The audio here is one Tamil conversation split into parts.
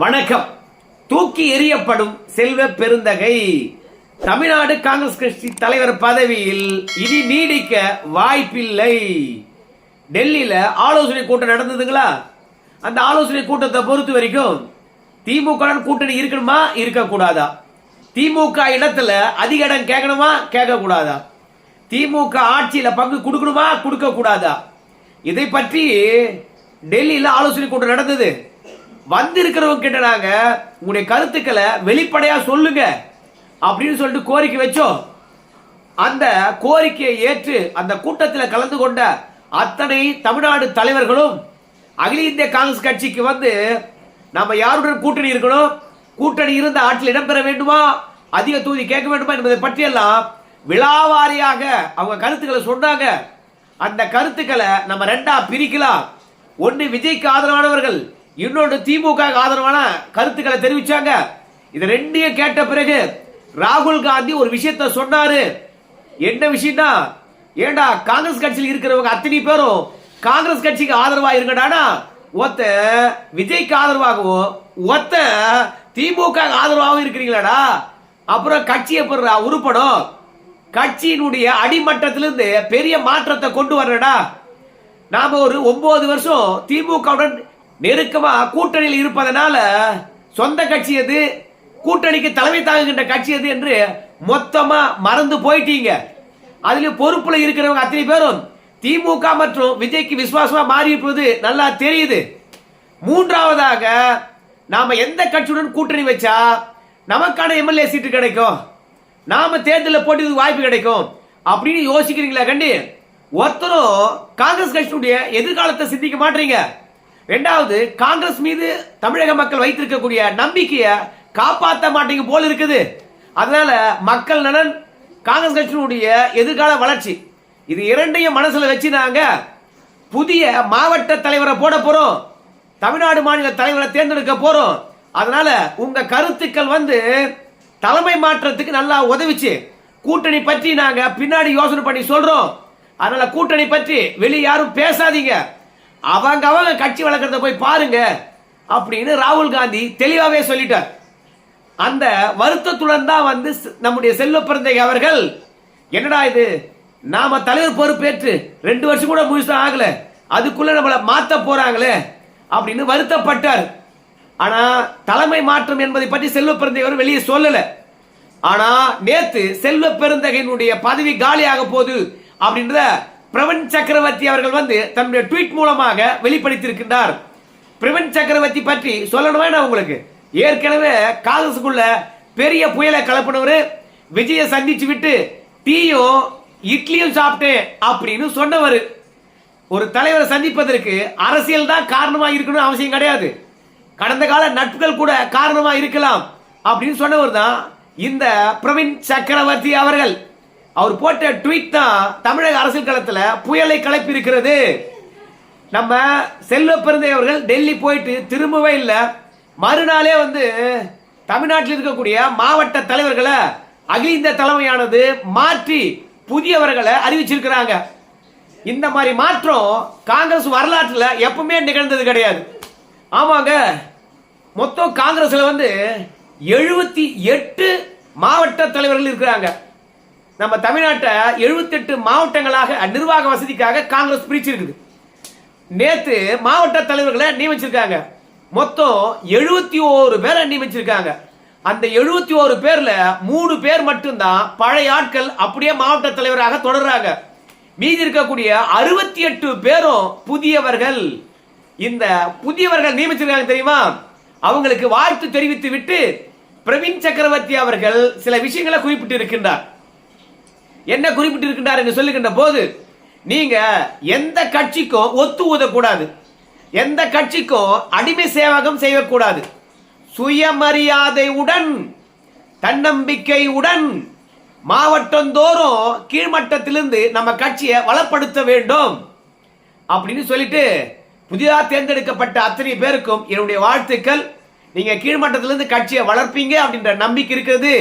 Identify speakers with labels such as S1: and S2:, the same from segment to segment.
S1: வணக்கம். தூக்கி எறியப்படும் செல்வ பெருந்தகை. தமிழ்நாடு காங்கிரஸ் கட்சி தலைவர் பதவியில் இனி நீடிக்க வாய்ப்பில்லை. டெல்லியில ஆலோசனை கூட்டம் நடந்ததுங்களா? அந்த ஆலோசனை கூட்டத்தை பொறுத்த வரைக்கும் திமுக கூட்டணி இருக்கணுமா இருக்கக்கூடாதா? திமுக இடத்துல அதிக இடம் கேட்கணுமா கேட்க கூடாதா திமுக ஆட்சியில பங்கு கொடுக்கணுமா கொடுக்க கூடாதா இதை பற்றி டெல்லியில ஆலோசனை கூட்டம் நடந்தது. வந்திருக்கிறவங்க கிட்ட நாங்க உங்களுடைய கருத்துக்களை வெளிப்படையா சொல்லுங்க அப்படின்னு சொல்லிட்டு கோரிக்கை வச்சோம். அந்த கோரிக்கையை ஏற்று அந்த கூட்டத்தில் கலந்து கொண்ட அத்தனை தமிழ்நாடு தலைவர்களும் அகில இந்திய காங்கிரஸ் கட்சிக்கு வந்து நம்ம யாருடன் கூட்டணி இருக்கணும்? கூட்டணி இருந்த ஆட்சியில் இடம்பெற வேண்டுமா? அதிக தொகுதி கேட்க வேண்டுமா என்பதை பற்றியெல்லாம் விழாவாரியாக அவங்க கருத்துக்களை சொன்னாங்க. அந்த கருத்துக்களை நம்ம ரெண்டா பிரிக்கலாம். ஒன்று விஜய்க்கு ஆதரவானவர்கள் இன்னொன்று திமுக ஆதரவான கருத்துக்களை தெரிவிச்சாங்க. இது ரெண்டையும் கேட்ட பிறகு ராகுல் காந்தி ஒரு விஷயத்த சொன்னாரு. என்ன விஷயம்னா ஏண்டா காங்கிரஸ் கட்சியில் இருக்கிறவங்க அத்தனை பேரும் காங்கிரஸ் கட்சிக்கு ஆதரவா இருங்கடானா? ஒத்த விஜய்க்கு ஆதரவாகவும் ஒத்த திமுக ஆதரவாகவும் இருக்கிறீங்களாடா? அப்புறம் கட்சி எப்படி உருப்படும்? கட்சியினுடைய அடிமட்டத்திலிருந்து பெரிய மாற்றத்தை கொண்டு வரடா நாம ஒரு ஒன்பது வருஷம் திமுகவுடன் நெருக்கமா கூட்டணியில் இருப்பதனால சொந்த கட்சி எது? கூட்டணிக்கு தலைமை தாங்குகின்ற கட்சி எது என்று மொத்தமா மறந்து போயிட்டீங்க. அதுல பொறுப்புல இருக்கிறவங்க அத்தனை பேரும் திமுக மற்றும் விஜய்க்கு விசுவாசமா மாறி இருப்பது நல்லா தெரியுது. மூன்றாவதாக நாம எந்த கட்சியுடன் கூட்டணி வச்சா நமக்கான எம்எல்ஏ சீட்டு கிடைக்கும். நாம தேர்தலில் போட்டி வாய்ப்பு கிடைக்கும். அப்படின்னு யோசிக்கிறீங்களா கண்டி? ஒருத்தரும் காங்கிரஸ் கட்சியுடைய எதிர்காலத்தை சிந்திக்க மாட்டீங்க. ரெண்டாவது காங்கிரஸ் மீது தமிழக மக்கள் வைத்திருக்கக்கூடிய நம்பிக்கையை காப்பாற்ற மாட்டேங்க போல் இருக்குது. அதனால மக்கள் நலன் காங்கிரஸ் கட்சியினுடைய எதிர்கால வளர்ச்சி. இது இரண்டையும் மனசுல வச்சு நாங்க புதிய மாவட்ட தலைவரை போட போறோம். தமிழ்நாடு மாநில தலைவரை தேர்ந்தெடுக்க போறோம். அதனால உங்க கருத்துக்கள் வந்து தலைமை மாற்றத்துக்கு நல்லா உதவிச்சு கூட்டணி பற்றி நாங்க பின்னாடி யோசனை பண்ணி சொல்றோம். அதனால கூட்டணி பற்றி வெளியே யாரும் பேசாதீங்க. அவங்க அவங்க கட்சி வளர்க்கறத போய் பாருங்க அப்படின்னு ராகுல் காந்தி தெளிவாகவே சொல்லிட்டார். அந்த வருத்தத்துடன் தான் வந்து நம்முடைய செல்வ பிறந்தை அவர்கள் என்னடா இது நாம தலைவர் பொறுப்பேற்று ரெண்டு வருஷம் கூட முழுசா ஆகல அதுக்குள்ள நம்மளை மாத்த போறாங்களே அப்படின்னு வருத்தப்பட்டார். ஆனா தலைமை மாற்றம் என்பதை பற்றி செல்வ பிறந்தகை வெளியே சொல்லல. ஆனா நேத்து செல்வ பெருந்தகையினுடைய பதவி காலியாக போகுது அப்படின்றத பிரவன் சக்கரவர்த்தி அவர்கள் வந்து தன்னுடைய ட்வீட் மூலமாக வெளிப்படுத்தியிருக்கின்றார். பிரவன் சக்கரவர்த்தி பற்றி சொல்லணுமா நான் உங்களுக்கு? ஏற்கனவே காங்கிரஸுக்குள்ள பெரிய புயலை கலப்பினவர் விஜய சந்திச்சு விட்டு டீயும் இட்லியும் சாப்பிட்டேன் அப்படின்னு சொன்னவர். ஒரு தலைவரை சந்திப்பதற்கு அரசியல் தான் காரணமாக இருக்கணும் அவசியம் கிடையாது. கடந்த கால நட்புகள் கூட காரணமாக இருக்கலாம் அப்படின்னு சொன்னவர் தான் இந்த பிரவீன் சக்கரவர்த்தி அவர்கள். அவர் போட்ட ட்வீட் தான் தமிழக அரசியல் களத்தில் புயலை கிளப்பி இருக்கிறது நம்ம செல்வ பெருந்தை அவர்கள் டெல்லி போயிட்டு திரும்பவே இல்லை. மறுநாளே வந்து தமிழ்நாட்டில் இருக்கக்கூடிய மாவட்ட தலைவர்களை அகில இந்திய தலைமையானது மாற்றி புதியவர்களை அறிவிச்சிருக்கிறாங்க. இந்த மாதிரி மாற்றம் காங்கிரஸ் வரலாற்றில் எப்பவுமே நிகழ்ந்தது கிடையாது. ஆமாங்க மொத்தம் காங்கிரஸில் வந்து எழுபத்தி எட்டு மாவட்ட தலைவர்கள் இருக்கிறாங்க. நம்ம தமிழ்நாட்டை 78 மாவட்டங்களாக நிர்வாக வசதிக்காக காங்கிரஸ் பிரிச்சிருக்குது. நேத்து மாவட்ட தலைவர்களை நியமிச்சிருக்காங்க. மொத்தம் எழுபத்தி ஓரு பேரை நியமிச்சிருக்காங்க. அந்த எழுபத்தி ஓரு பேர்ல மூணு பேர் மட்டும்தான் பழைய ஆட்கள் அப்படியே மாவட்ட தலைவராக தொடர்றாங்க. மீதி இருக்கக்கூடிய அறுபத்தி எட்டு பேரும் புதியவர்கள். இந்த புதியவர்கள் நியமிச்சிருக்காங்க தெரியுமா? அவங்களுக்கு வாழ்த்து தெரிவித்து விட்டு பிரவீன் சக்கரவர்த்தி அவர்கள் சில விஷயங்களை குறிப்பிட்டு இருக்கின்றார் என்ன குறிப்பிட்டிருக்கின்றார் என்று சொல்லுகின்ற போது நீங்க எந்த கட்சிக்கும் ஒத்து ஊதக்கூடாது எந்த கட்சிக்கும் அடிமை சேவகம் செய்யக்கூடாது. சுயமரியாதையுடன் தன்னம்பிக்கையுடன் மாவட்டந்தோறும் கீழ்மட்டத்திலிருந்து நம்ம கட்சியை வளப்படுத்த வேண்டும். அப்படின்னு சொல்லிட்டு புதிதாக தேர்ந்தெடுக்கப்பட்ட அத்தனை பேருக்கும் என்னுடைய வாழ்த்துக்கள். நீங்க கீழ்மட்டத்திலிருந்து கட்சியை வளர்ப்பீங்க அப்படின்ற நம்பிக்கை இருக்குது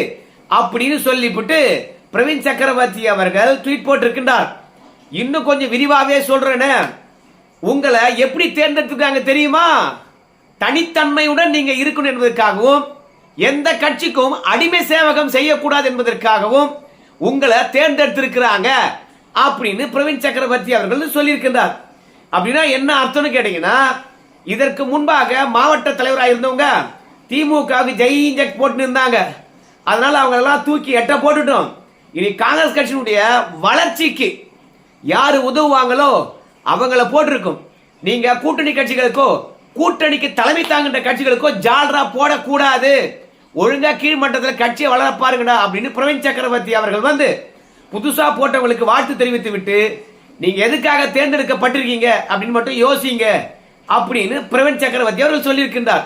S1: அப்படின்னு சொல்லிவிட்டு பிரவீன் சக்கரவர்த்தி அவர்கள் ட்வீட் போட்டிருக்கின்றார். இன்னும் கொஞ்சம் விரிவாகவே சொல்றேனே. உங்களை எப்படி தேர்ந்தெடுத்துருக்காங்க தெரியுமா? தனித்தன்மையுடன் நீங்க இருக்கணும் என்பதற்காகவும் எந்த கட்சிக்கும் அடிமை சேவகம் செய்யக்கூடாது என்பதற்காகவும் உங்களை தேர்ந்தெடுத்திருக்கிறாங்க அப்படின்னு பிரவீன் சக்கரவர்த்தி அவர்கள் சொல்லியிருக்கின்றார். அப்படின்னா என்ன அர்த்தம்னு கேட்டீங்கன்னா இதற்கு முன்பாக மாவட்ட தலைவராக இருந்தவங்க திமுகவுக்கு ஜெய் இன்ஜெக்ட் போட்டு இருந்தாங்க. அதனால அவங்க எல்லாம் தூக்கி எட்ட போட்டுட்டோம். இனி காங்கிரஸ் கட்சியினுடைய வளர்ச்சிக்கு யார் உதவுவாங்களோ அவங்கள போட்டிருக்கும். நீங்க கூட்டணி கட்சிகளுக்கோ கூட்டணிக்கு தலைமை தாங்குகின்ற கட்சிகளுக்கோ ஜால்ரா போடக்கூடாது. ஒழுங்கா கீழ்மட்டத்தில் கட்சியை வளர பாருங்கடா அப்படின்னு பிரவீன் சக்கரவர்த்தி அவர்கள் வந்து புதுசா போட்டவங்களுக்கு வாழ்த்து தெரிவித்து விட்டு நீங்க எதுக்காக தேர்ந்தெடுக்கப்பட்டிருக்கீங்க அப்படின்னு மட்டும் யோசிங்க அப்படின்னு பிரவீன் சக்கரவர்த்தி அவர்கள் சொல்லியிருக்கின்றார்.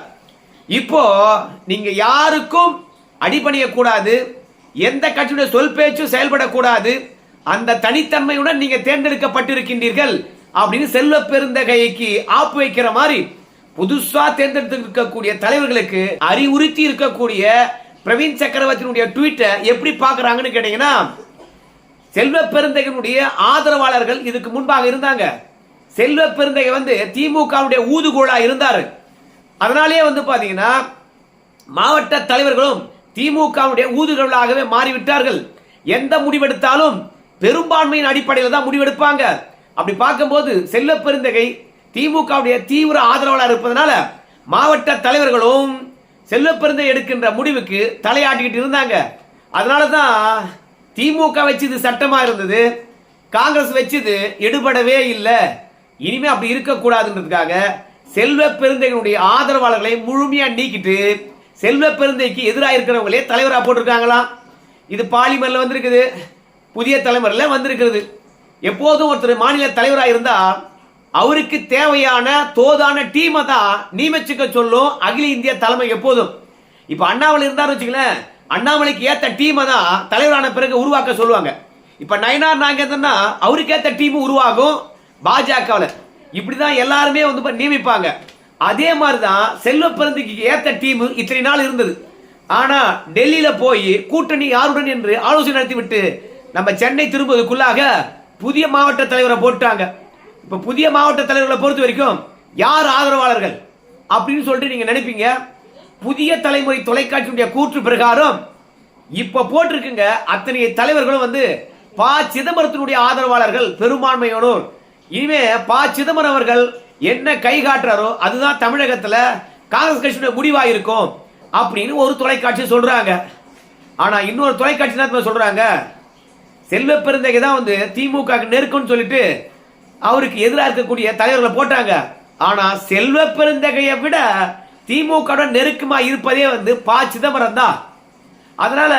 S1: இப்போ நீங்க யாருக்கும் அடிபணிய கூடாது எந்த கட்சியுடைய சொல் பேச்சும் செயல்படக்கூடாது. அந்த தனித்தன்மையுடன் நீங்க தேர்ந்தெடுக்கப்பட்டிருக்கின்றீர்கள் அப்படின்னு செல்வ பெருந்தகைக்கு ஆப்பு வைக்கிற மாதிரி புதுசா தேர்ந்தெடுத்திருக்கக்கூடிய தலைவர்களுக்கு அறிவுறுத்தி இருக்கக்கூடிய பிரவீன் சக்கரவர்த்தியினுடைய ட்வீட்டை எப்படி பார்க்குறாங்கன்னு கேட்டீங்கன்னா செல்வ பெருந்தகனுடைய ஆதரவாளர்கள் இதுக்கு முன்பாக இருந்தாங்க. செல்வ பெருந்தகை வந்து திமுகவுடைய ஊதுகோலா இருந்தாரு. அதனாலேயே வந்து பாத்தீங்கன்னா மாவட்ட தலைவர்களும் திமுகவுடைய ஊதுகளாகவே மாறிவிட்டார்கள். எந்த முடிவெடுத்தாலும் பெரும்பான்மையின் அடிப்படையில் தான் முடிவெடுப்பாங்க. அப்படி பார்க்கும்போது செல்ல பெருந்தகை திமுகவுடைய தீவிர ஆதரவாளர் இருப்பதனால மாவட்ட தலைவர்களும் செல்ல பெருந்தகை எடுக்கின்ற முடிவுக்கு தலையாட்டிக்கிட்டு இருந்தாங்க. அதனால தான் திமுக வச்சது சட்டமாக இருந்தது. காங்கிரஸ் வச்சது எடுபடவே இல்லை. இனிமே அப்படி இருக்கக்கூடாதுன்றதுக்காக செல்வ பெருந்தைகளுடைய ஆதரவாளர்களை முழுமையாக நீக்கிட்டு செல்வ பெருந்தைக்கு எதிராக இருக்கிறவங்களே தலைவராக போட்டிருக்காங்களாம் இது பாலிமரில் வந்திருக்குது. புதிய தலைமுறையில் வந்திருக்கிறது. எப்போதும் ஒருத்தர் மாநில தலைவராக இருந்தால் அவருக்கு தேவையான தோதான டீமை தான் நியமிச்சுக்க சொல்லும் அகில இந்திய தலைமை எப்போதும். இப்போ அண்ணாமலை இருந்தாரு வச்சுங்களேன் அண்ணாமலைக்கு ஏற்ற டீமை தான் தலைவரான பிறகு உருவாக்க சொல்லுவாங்க. இப்போ நயனார் நாகேந்திரனா அவருக்கு ஏற்ற டீமும் உருவாகும் பாஜகவில். இப்படி தான் எல்லாருமே வந்து நியமிப்பாங்க. அதே மாதிரி தான் செல்வ பிறந்திக்கு ஏத்த டீம் இத்தனை நாள் இருந்தது. ஆனா டெல்லியில போய் கூட்டணி யாருடன் என்று ஆலோசனை நடத்திவிட்டு நம்ம சென்னை திரும்புவதற்குள்ளாக புதிய மாவட்ட தலைவரை போட்டாங்க இப்ப புதிய மாவட்ட தலைவர்களை பொறுத்த வரைக்கும் யார் ஆதரவாளர்கள் அப்படின்னு சொல்லிட்டு நீங்க நினைப்பீங்க. புதிய தலைமுறை தொலைக்காட்சியுடைய கூற்று பிரகாரம் இப்ப போட்டிருக்குங்க. அத்தனை தலைவர்களும் வந்து ப சிதம்பரத்தினுடைய ஆதரவாளர்கள் பெரும்பான்மையோனோர். இனிமே ப சிதம்பரம் அவர்கள் என்ன கை காட்டுறாரோ அதுதான் தமிழகத்தில் காங்கிரஸ் கட்சியுடைய முடிவாக இருக்கும் அப்படின்னு ஒரு தொலைக்காட்சி சொல்கிறாங்க ஆனால் இன்னொரு தொலைக்காட்சி நேரத்தில் சொல்கிறாங்க செல்வ பெருந்தகை தான் வந்து திமுக நெருக்கம்னு சொல்லிட்டு அவருக்கு எதிராக இருக்கக்கூடிய தலைவர்களை போட்டாங்க. ஆனால் செல்வ பெருந்தகையை விட திமுக நெருக்கமாக இருப்பதே வந்து பா சிதம்பரம் தான். அதனால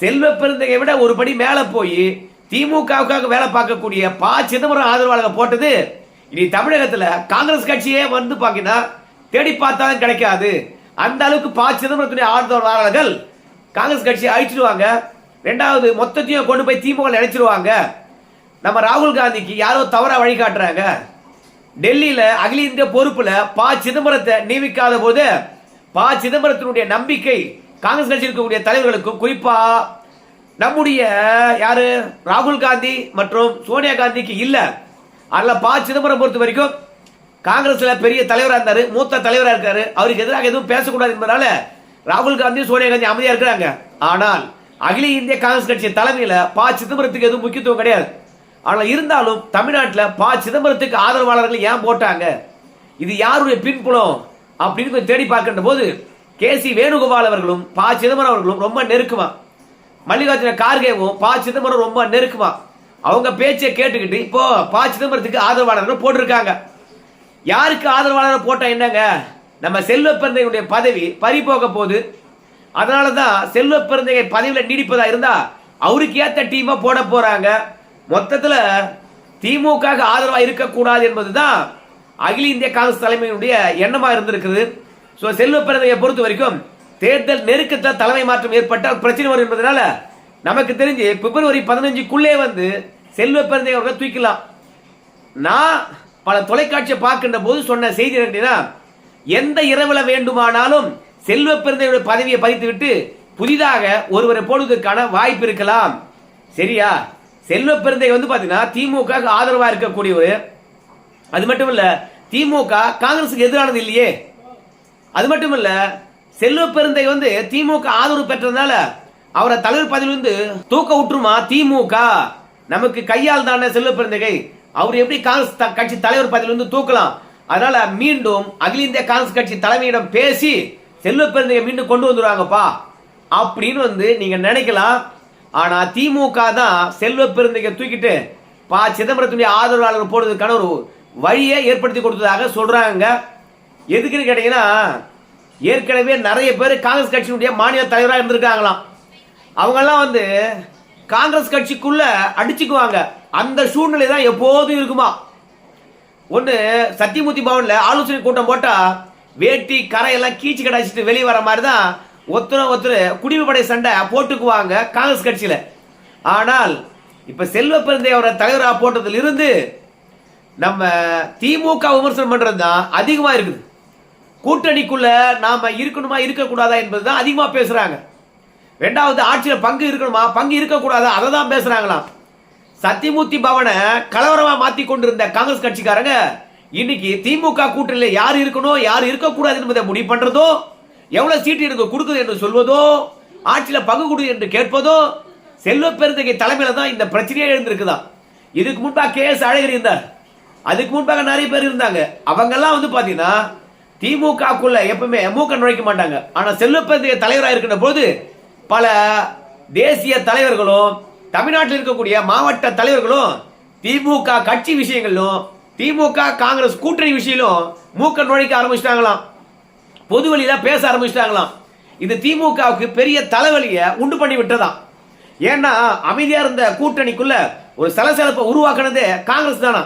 S1: செல்வ பெருந்தகை விட ஒரு படி மேலே போய் திமுகவுக்காக வேலை பார்க்கக்கூடிய பா சிதம்பரம் ஆதரவாளர்கள் போட்டது இனி தமிழகத்துல காங்கிரஸ் கட்சியே வந்து பாத்தீங்கன்னா தேடி பார்த்தாலும் கிடைக்காது. அந்த அளவுக்கு ப சிதம்பரத்துடைய ஆதரவாளர்கள் காங்கிரஸ் கட்சியை அழிச்சிடுவாங்க. ரெண்டாவது மொத்தத்தையும் கொண்டு போய் திமுக நினைச்சிருவாங்க நம்ம ராகுல் காந்திக்கு யாரோ தவறாக வழிகாட்டுறாங்க. டெல்லியில அகில இந்திய பொறுப்புல ப சிதம்பரத்தை நியமிக்காத போது ப சிதம்பரத்தினுடைய நம்பிக்கை காங்கிரஸ் கட்சியில் இருக்கக்கூடிய தலைவர்களுக்கும் குறிப்பா நம்முடைய யாரு? ராகுல் காந்தி மற்றும் சோனியா காந்திக்கு இல்லை. அதில் பா சிதம்பரம் பொறுத்த வரைக்கும் காங்கிரஸில் பெரிய தலைவராக இருந்தார் மூத்த தலைவராக இருக்கார். அவருக்கு எதிராக எதுவும் பேசக்கூடாது என்பதால ராகுல் காந்தி சோனியா காந்தி அமைதியாக இருக்கிறாங்க. ஆனால் அகில இந்திய காங்கிரஸ் கட்சி தலைமையில் பா சிதம்பரத்துக்கு எதுவும் முக்கியத்துவம் கிடையாது. ஆனால் இருந்தாலும் தமிழ்நாட்டில் பா சிதம்பரத்துக்கு ஆதரவாளர்கள் ஏன் போட்டாங்க? இது யாருடைய பின்புலம்? அப்படின்னு கொஞ்சம் தேடி பார்க்கின்ற போது கே சி வேணுகோபால் அவர்களும் பா சிதம்பரம் அவர்களும் ரொம்ப நெருக்குமா. மல்லிகார்ஜுன கார்கேவும் பா சிதம்பரம் ரொம்ப நெருக்குமா. அவங்க பேச்சை கேட்டுக்கிட்டு இப்போ ப சிதம்பரத்துக்கு ஆதரவாளர்கள் போட்டிருக்காங்க. யாருக்கு ஆதரவாளர் போட்டா என்னங்க? நம்ம செல்வ பிறந்தையுடைய பதவி பறி போக போகுது. அதனால தான் செல்வப்பிறந்தையை பதவியில் நீடிப்பதா இருந்தா அவருக்கு ஏற்ற டீமை போட போறாங்க. மொத்தத்தில் திமுக ஆதரவாக இருக்கக்கூடாது என்பது தான் அகில இந்திய காங்கிரஸ் தலைமையினுடைய எண்ணமாக இருந்திருக்குது. ஸோ செல்வ பிறந்தையை பொறுத்த வரைக்கும் தேர்தல் நெருக்கத்தில் தலைமை மாற்றம் ஏற்பட்டால் பிரச்சனை வரும் என்பதனால நமக்கு தெரிஞ்சு பிப்ரவரி பதினஞ்சுக்குள்ளே வந்து செல்வ பிறந்தை அவர்கள் தூக்கலாம் நான் பல தொலைக்காட்சியை பார்க்கின்ற போது சொன்ன செய்தி என்னன்னா எந்த இரவுல வேண்டுமானாலும் செல்வ பெருந்தையுடைய பதவியை பறித்து விட்டு புதிதாக ஒருவரை போடுவதற்கான வாய்ப்பு இருக்கலாம். சரியா? செல்வ பெருந்தை வந்து பாத்தீங்கன்னா திமுக ஆதரவாக இருக்கக்கூடியவர். அது மட்டும் இல்ல திமுக காங்கிரசுக்கு எதிரானது இல்லையே. அது மட்டும் இல்ல செல்வ பெருந்தை வந்து திமுக ஆதரவு பெற்றதுனால அவரை தலைவர் பதவியிலிருந்து தூக்க விட்டுருமா திமுக? நமக்கு கையால் தானே செல்ல பிறந்தகை அவர் எப்படி காங்கிரஸ் த- கட்சி தலைவர் பதவியிலிருந்து தூக்கலாம்? அதனால மீண்டும் அகில இந்திய காங்கிரஸ் கட்சி தலைமையிடம் பேசி செல்வ பிறந்தகை மீண்டும் கொண்டு வந்துருவாங்கப்பா. அப்படின்னு வந்து நீங்க நினைக்கலாம். ஆனா திமுக தான் செல்வ பிறந்தகை தூக்கிட்டு பா சிதம்பரத்துடைய ஆதரவாளர்கள் போடுறதுக்கான ஒரு வழியை ஏற்படுத்தி கொடுத்ததாக சொல்றாங்க. எதுக்குன்னு கேட்டீங்கன்னா ஏற்கனவே நிறைய பேர் காங்கிரஸ் கட்சியினுடைய மாநில தலைவராக இருந்திருக்காங்களாம். அவங்கெல்லாம் வந்து காங்கிரஸ் கட்சிக்குள்ள அடிச்சுக்குவாங்க. அந்த சூழ்நிலை தான் எப்போதும் இருக்குமா? ஒன்று சத்தியமூர்த்தி பவன்ல ஆலோசனை கூட்டம் போட்டா வேட்டி கரையெல்லாம் கீச்சு கடாச்சிட்டு வெளியே வர மாதிரி தான் ஒருத்தர ஒருத்தர் குடிமை படை சண்டை போட்டுக்குவாங்க காங்கிரஸ் கட்சியில. ஆனால் இப்ப செல்வ பெருந்தை அவரை தலைவராக போட்டதுல இருந்து நம்ம திமுக விமர்சனம் பண்றது தான் அதிகமா இருக்குது. கூட்டணிக்குள்ள நாம இருக்கணுமா இருக்கக்கூடாதா என்பது தான் அதிகமா பேசுறாங்க. ரெண்டாவது ஆட்சியில் பங்கு இருக்கணுமா? பங்கு இருக்கக்கூடாதா? அதை தான் பேசுகிறாங்களாம் சத்தியமூர்த்தி பவனை கலவரமாக மாற்றி கொண்டிருந்த காங்கிரஸ் கட்சிக்காரங்க இன்னைக்கு திமுக கூட்டணியில் யார் இருக்கணும் யார் இருக்கக்கூடாது என்பதை முடிவு பண்ணுறதோ எவ்வளோ சீட்டு எனக்கு கொடுக்குது என்று சொல்வதோ ஆட்சியில் பங்கு கொடு என்று கேட்பதோ செல்வ பெருந்தகை தலைமையில் தான் இந்த பிரச்சனையே எழுந்திருக்குதா? இதுக்கு முன்பாக கே எஸ் அழகிரி இருந்தார். அதுக்கு முன்பாக நிறைய பேர் இருந்தாங்க. அவங்கெல்லாம் வந்து பார்த்தீங்கன்னா திமுகக்குள்ள எப்பவுமே மூக்க நுழைக்க மாட்டாங்க. ஆனால் செல்வ பெருந்தகை தலைவராக இருக்கின்ற போது பல தேசிய தலைவர்களும் தமிழ்நாட்டில் இருக்கக்கூடிய மாவட்ட தலைவர்களும் திமுக கட்சி விஷயங்களிலும் திமுக காங்கிரஸ் கூட்டணி விஷயங்களும் மூக்க நுழைக்க ஆரம்பிச்சிட்டாங்களாம். பொது வழியில பேச ஆரம்பிச்சிட்டாங்களாம். இது திமுகவுக்கு பெரிய தலைவலியை உண்டு பண்ணி விட்டதாம். ஏன்னா அமைதியா இருந்த கூட்டணிக்குள்ள ஒரு சலசலப்பை உருவாக்குனதே காங்கிரஸ் தானா?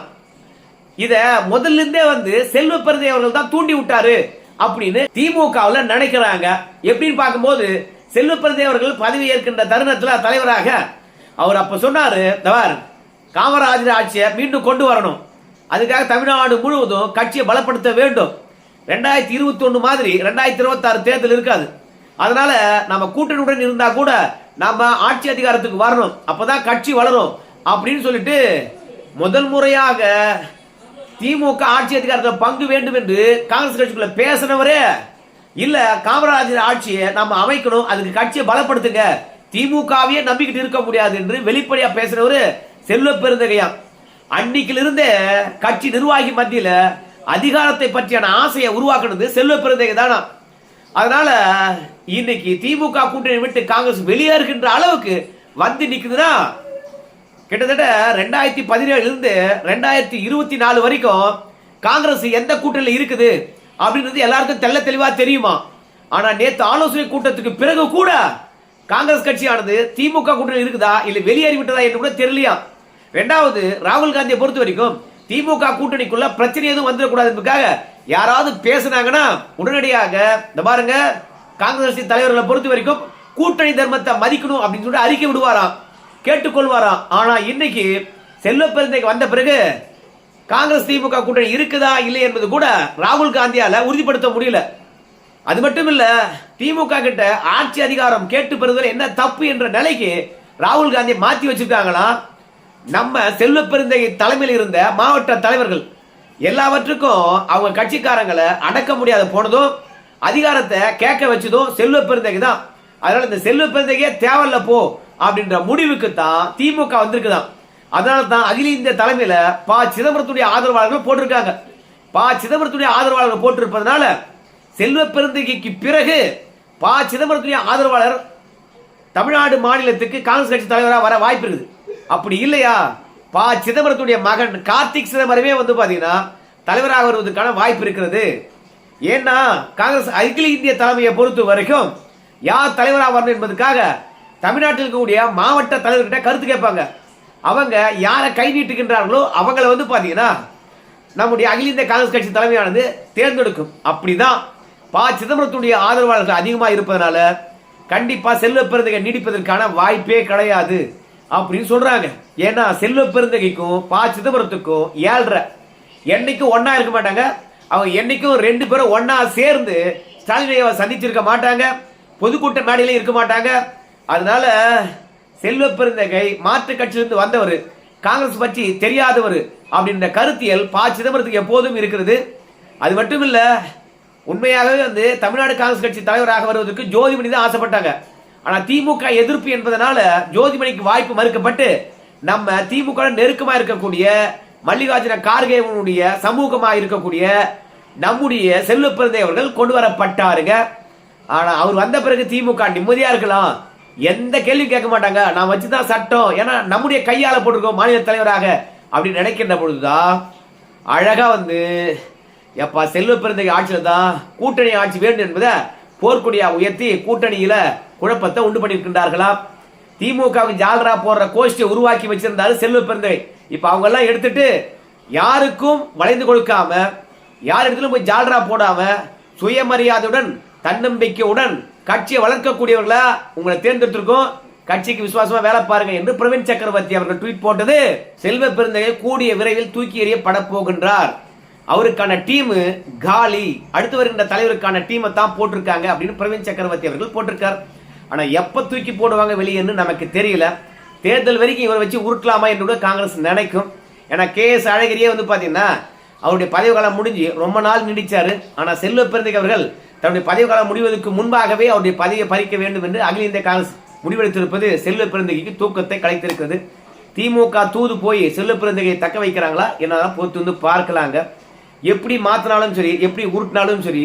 S1: இத முதல்ல இருந்தே வந்து செல்வ பெருந்தை அவர்கள் தான் தூண்டி விட்டாரு அப்படின்னு திமுகவில் நினைக்கிறாங்க. எப்படின்னு பார்க்கும்போது செல்வ அவர்கள் பதவி ஏற்கின்ற தருணத்தில் தலைவராக அவர் அப்போ சொன்னார் தவர் காமராஜர் ஆட்சியை மீண்டும் கொண்டு வரணும். அதுக்காக தமிழ்நாடு முழுவதும் கட்சியை பலப்படுத்த வேண்டும். ரெண்டாயிரத்தி இருபத்தி ஒன்று மாதிரி ரெண்டாயிரத்தி இருபத்தாறு தேர்தல் இருக்காது. அதனால நம்ம கூட்டணியுடன் இருந்தால் கூட நம்ம ஆட்சி அதிகாரத்துக்கு வரணும். அப்போதான் கட்சி வளரும் அப்படின்னு சொல்லிட்டு முதல் முறையாக திமுக ஆட்சி அதிகாரத்தில் பங்கு வேண்டும் என்று காங்கிரஸ் கட்சிக்குள்ள பேசினவரே இல்ல காமராஜர் ஆட்சியை நம்ம அமைக்கணும் அதுக்கு கட்சியை பலப்படுத்துங்க. திமுகவையே நம்பிக்கிட்டு இருக்க முடியாது என்று வெளிப்படையா பேசினவரு செல்வ பெருந்தகையா அன்னைக்கிலிருந்தே கட்சி நிர்வாகி மத்தியில அதிகாரத்தை பற்றியான ஆசையை உருவாக்குனது செல்வ பெருந்தகை தானா. அதனால இன்னைக்கு திமுக கூட்டணி விட்டு காங்கிரஸ் வெளியேறுகின்ற அளவுக்கு வந்து நிக்குதுன்னா கிட்டத்தட்ட ரெண்டாயிரத்தி பதினேழுல இருந்து ரெண்டாயிரத்தி இருபத்தி நாலு வரைக்கும் காங்கிரஸ் எந்த கூட்டணியில் இருக்குது? அப்படின்றது எல்லாருக்கும் தெள்ள தெளிவா தெரியுமா? ஆனா நேத்து ஆலோசனை கூட்டத்துக்கு பிறகு கூட காங்கிரஸ் கட்சியானது திமுக கூட்டணி இருக்குதா இல்ல வெளியேறி விட்டதா என்று கூட தெரியலையா? ரெண்டாவது ராகுல் காந்தியை பொறுத்த வரைக்கும் திமுக கூட்டணிக்குள்ள பிரச்சனை எதுவும் வந்துடக்கூடாது என்பதுக்காக யாராவது பேசுனாங்கன்னா உடனடியாக இந்த பாருங்க காங்கிரஸ் கட்சி தலைவர்களை பொறுத்த வரைக்கும் கூட்டணி தர்மத்தை மதிக்கணும் அப்படின்னு சொல்லிட்டு அறிக்கை விடுவாராம் கேட்டுக்கொள்வாராம். ஆனா இன்னைக்கு செல்வ பெருந்தைக்கு வந்த பிறகு காங்கிரஸ் திமுக கூட்டணி இருக்குதா இல்லை என்பது கூட ராகுல் காந்தியால உறுதிப்படுத்த முடியல. அது மட்டும் இல்ல திமுக கிட்ட ஆட்சி அதிகாரம் கேட்டு பெறுதல் என்ன தப்பு என்ற நிலைக்கு ராகுல் காந்தி மாத்தி வச்சிருக்காங்களாம் நம்ம செல்வ பெருந்தை தலைமையில் இருந்த மாவட்ட தலைவர்கள் எல்லாவற்றுக்கும் அவங்க கட்சிக்காரங்களை அடக்க முடியாத போனதும் அதிகாரத்தை கேட்க வச்சதும் செல்வ பெருந்தைக்கு தான். அதனால இந்த செல்வ பெருந்தைக்கே தேவையில்ல போ அப்படின்ற முடிவுக்கு தான் திமுக வந்திருக்குதான். அதனால தான் அகில இந்திய தலைமையில் பா. சிதம்பரத்துடைய ஆதரவாளர்கள் போட்டிருக்காங்க. பா. சிதம்பரத்துடைய ஆதரவாளர்கள் போட்டிருப்பதனால செல்வ பெருந்தகைக்கு பிறகு பா. சிதம்பரத்துடைய ஆதரவாளர் தமிழ்நாடு மாநிலத்துக்கு காங்கிரஸ் கட்சி தலைவராக வர வாய்ப்பு இருக்குது. அப்படி இல்லையா? பா. சிதம்பரத்துடைய மகன் கார்த்திக் சிதம்பரமே வந்து பார்த்தீங்கன்னா தலைவராக வருவதற்கான வாய்ப்பு இருக்கிறது. ஏன்னா காங்கிரஸ் அகில இந்திய தலைமையை பொறுத்த வரைக்கும் யார் தலைவராக வரணும் என்பதற்காக தமிழ்நாட்டில் இருக்கக்கூடிய மாவட்ட தலைவர்கிட்ட கருத்து கேட்பாங்க. அவங்க யாரை கை நீட்டுகின்றார்களோ அவங்கள வந்து பார்த்தீங்கன்னா நம்முடைய அகில இந்திய காங்கிரஸ் கட்சி தலைமையானது தேர்ந்தெடுக்கும். அப்படிதான் ப. சிதம்பரத்துடைய ஆதரவாளர்கள் அதிகமாக இருப்பதனால கண்டிப்பாக செல்வ பெருந்தகை நீடிப்பதற்கான வாய்ப்பே கிடையாது அப்படின்னு சொல்றாங்க. ஏன்னா செல்வ பெருந்தகைக்கும் ப. சிதம்பரத்துக்கும் ஏழ்ரை. என்னைக்கும் ஒன்றா இருக்க மாட்டாங்க. அவங்க என்னைக்கும் ரெண்டு பேரும் ஒன்றா சேர்ந்து ஸ்டாலின் சந்திச்சிருக்க மாட்டாங்க. பொதுக்கூட்ட மேடையிலையும் இருக்க மாட்டாங்க. அதனால செல்வ பெருந்தகை மாற்று கட்சியிலிருந்து வந்தவர் காங்கிரஸ் பற்றி தெரியாதவர் அப்படின்ற கருத்தியல் ப சிதம்பரத்துக்கு எப்போதும் இருக்கிறது. அது மட்டும் இல்லை உண்மையாகவே வந்து தமிழ்நாடு காங்கிரஸ் கட்சி தலைவராக வருவதற்கு ஜோதிமணி தான் ஆசைப்பட்டாங்க. ஆனால் திமுக எதிர்ப்பு என்பதனால ஜோதிமணிக்கு வாய்ப்பு மறுக்கப்பட்டு நம்ம திமுக நெருக்கமாக இருக்கக்கூடிய மல்லிகார்ஜுன கார்கேவனுடைய சமூகமாக இருக்கக்கூடிய நம்முடைய செல்வ அவர்கள் கொண்டு வரப்பட்டாருங்க. ஆனால் அவர் வந்த பிறகு திமுக நிம்மதியாக இருக்கலாம். எந்த கேள்வியும் கேட்க மாட்டாங்க. நான் வச்சுதான் சட்டம். ஏன்னா நம்முடைய கையால போட்டிருக்கோம் மாநில தலைவராக. அப்படின்னு நினைக்கின்ற பொழுதுதான் அழகா வந்து எப்பா செல்வ பிறந்தகை ஆட்சியில தான் கூட்டணி ஆட்சி வேண்டும் என்பதை போர்க்குடியா உயர்த்தி கூட்டணியில குழப்பத்தை உண்டு பண்ணியிருக்கின்றார்களாம் திமுகவுக்கு ஜாலரா போடுற கோஷ்டியை உருவாக்கி வச்சிருந்தாரு செல்வ பிறந்தகை இப்ப அவங்க எல்லாம் எடுத்துட்டு யாருக்கும் வளைந்து கொடுக்காம யார் இடத்துல போய் ஜாலரா போடாம சுயமரியாதையுடன் தன்னம்பிக்கையுடன் கட்சியை வளர்க்கக்கூடியவர்களா உங்களை தேர்ந்தெடுத்திருக்கோம். கட்சிக்கு விசுவாசமா வேலை பாருங்க என்று பிரவீன் சக்கரவர்த்தி அவர்கள் ட்வீட் போட்டது. செல்வ பெருந்தகை கூடிய விரைவில் தூக்கி எறிய போகின்றார். அவருக்கான டீம் காலி. அடுத்து வருகின்ற தலைவருக்கான டீமை தான் போட்டிருக்காங்க அப்படின்னு பிரவீன் சக்கரவர்த்தி அவர்கள் போட்டிருக்கார். ஆனா எப்ப தூக்கி போடுவாங்க வெளியேன்னு நமக்கு தெரியல. தேர்தல் வரைக்கும் இவரை வச்சு உருட்டலாமா என்று கூட காங்கிரஸ் நினைக்கும். ஏன்னா கே எஸ் அழகிரியே வந்து பாத்தீங்கன்னா அவருடைய பதவி காலம் முடிஞ்சு ரொம்ப நாள் நீடிச்சாரு. ஆனா செல்வ பெருந்தகை அவர்கள் தன்னுடைய பதவி காலம் முடிவதற்கு முன்பாகவே அவருடைய பதவியை பறிக்க வேண்டும் என்று அகில இந்திய காங்கிரஸ் முடிவெடுத்திருப்பது செல்வ பிறந்தகைக்கு தூக்கத்தை கலைத்திருக்கிறது. திமுக தூது போய் செல்வ பிறந்தகையை தக்க வைக்கிறாங்களா? என்னதான் பொறுத்து வந்து பார்க்கலாங்க. எப்படி மாத்தினாலும் சரி எப்படி உருட்டினாலும் சரி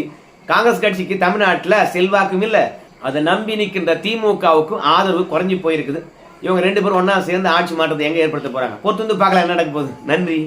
S1: காங்கிரஸ் கட்சிக்கு தமிழ்நாட்டில் செல்வாக்கும் இல்லை. அதை நம்பி நிற்கின்ற திமுகவுக்கும் ஆதரவு குறைஞ்சி போயிருக்குது. இவங்க ரெண்டு பேரும் ஒன்றா சேர்ந்து ஆட்சி மாற்றத்தை எங்கே ஏற்படுத்த போகிறாங்க பொறுத்து வந்து பார்க்கலாம் என்ன நடக்க போகுது. நன்றி.